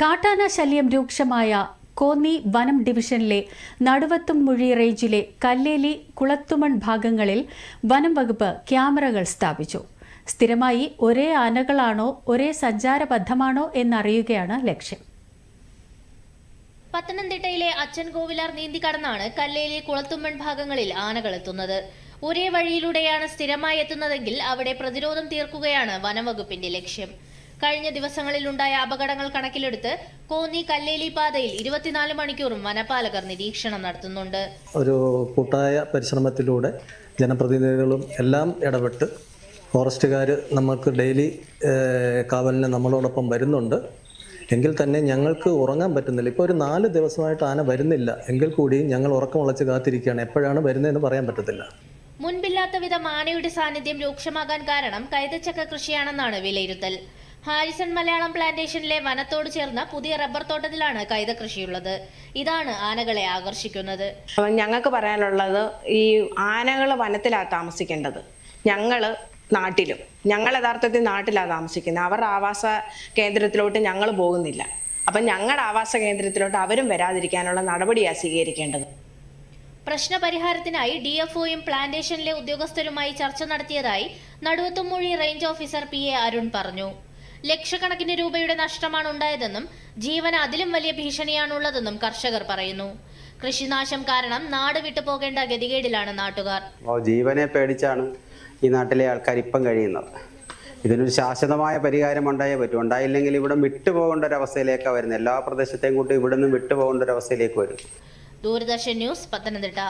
കാട്ടാന ശല്യം രൂക്ഷമായ കോന്നി വനം ഡിവിഷനിലെ നടുവത്തും നടുവത്തുംമുഴി റേഞ്ചിലെ കല്ലേലി കുളത്തുമൺ ഭാഗങ്ങളിൽ വനം വകുപ്പ് ക്യാമറകൾ സ്ഥാപിച്ചു. സ്ഥിരമായി ഒരേ ആനകളാണോ ഒരേ സഞ്ചാരബദ്ധമാണോ എന്നറിയുകയാണ് ലക്ഷ്യം. പത്തനംതിട്ടയിലെ അച്ഛൻ കോവിലാർ നീന്തി കടന്നാണ് കല്ലേലി കുളത്തുമ്മൺ ഭാഗങ്ങളിൽ ആനകൾ എത്തുന്നത്. ഒരേ വഴിയിലൂടെയാണ് സ്ഥിരമായി എത്തുന്നതെങ്കിൽ അവിടെ പ്രതിരോധം തീർക്കുകയാണ് വനംവകുപ്പിന്റെ ലക്ഷ്യം. കഴിഞ്ഞ ദിവസങ്ങളിലുണ്ടായ അപകടങ്ങൾ കണക്കിലെടുത്ത് കോന്നി കല്ലേലി പാതയിൽ ഇരുപത്തിനാല് മണിക്കൂറും വനപാലകർ നിരീക്ഷണം നടത്തുന്നുണ്ട്. ഒരു കൂട്ടായ പരിശ്രമത്തിലൂടെ ജനപ്രതിനിധികളും എല്ലാം ഇടപെട്ട് ഫോറസ്റ്റുകാർ നമുക്ക് ഡെയിലി കാവലിന് നമ്മളോടൊപ്പം വരുന്നുണ്ട്. എങ്കിൽ തന്നെ ഞങ്ങൾക്ക് ഉറങ്ങാൻ പറ്റുന്നില്ല. ഇപ്പോൾ ഒരു നാല് ദിവസമായിട്ട് ആന വരുന്നില്ല. എങ്കിൽ കൂടി ഞങ്ങൾ ഉറക്കം ഉളച്ച് കാത്തിരിക്കുകയാണ്. എപ്പോഴാണ് വരുന്നതെന്ന് പറയാൻ പറ്റത്തില്ല. മുൻപില്ലാത്ത വിധം ആനയുടെ സാന്നിധ്യം രൂക്ഷമാകാൻ കാരണം കൈതച്ചക്ക കൃഷിയാണെന്നാണ് വിലയിരുത്തൽ. ഹാരിസൺ മലയാളം പ്ലാന്റേഷനിലെ വനത്തോട് ചേർന്ന പുതിയ റബ്ബർ തോട്ടത്തിലാണ് കൈത കൃഷിയുള്ളത്. ഇതാണ് ആനകളെ ആകർഷിക്കുന്നത്. ഞങ്ങൾക്ക് പറയാനുള്ളത് ഈ ആനകൾ വനത്തിലാണ് താമസിക്കേണ്ടത്. ഞങ്ങൾ നാട്ടിലും. ഞങ്ങൾ യഥാർത്ഥത്തിൽ നാട്ടിലാണ് താമസിക്കുന്നത്. അവരുടെ ആവാസ കേന്ദ്രത്തിലോട്ട് ഞങ്ങൾ പോകുന്നില്ല. അപ്പം ഞങ്ങളുടെ ആവാസ കേന്ദ്രത്തിലോട്ട് അവരും വരാതിരിക്കാനുള്ള നടപടിയാണ് സ്വീകരിക്കേണ്ടത്. പ്രശ്നപരിഹാരത്തിനായി ഡി എഫ് ഒയും പ്ലാന്റേഷനിലെ ഉദ്യോഗസ്ഥരുമായി ചർച്ച നടത്തിയതായി Naduvathumoozhi range officer P A Arun പറഞ്ഞു. ലക്ഷക്കണക്കിന് രൂപയുടെ നഷ്ടമാണ് ഉണ്ടായതെന്നും ജീവന് അതിലും വലിയ ഭീഷണിയാണുള്ളതെന്നും കർഷകർ പറയുന്നു. കൃഷിനാശം കാരണം നാട് വിട്ടു പോകേണ്ട ഗതികേടിലാണ് നാട്ടുകാർ. ജീവനെ പേടിച്ചാണ് ഈ നാട്ടിലെ ആൾക്കാർ ഇപ്പം കഴിയുന്നത്. ഇതിനൊരു ശാശ്വതമായ പരിഹാരം ഉണ്ടായേ പറ്റും. ഉണ്ടായില്ലെങ്കിൽ ഇവിടെ വിട്ടുപോകേണ്ട ഒരു അവസ്ഥയിലേക്കാണ് വരുന്നത് എല്ലാ പ്രദേശത്തെയും കൂട്ടി ഇവിടെ നിന്ന് വിട്ടുപോകേണ്ട ഒരു അവസ്ഥയിലേക്ക് വരും. ദൂരദർശൻ ന്യൂസ് പത്തനംതിട്ട.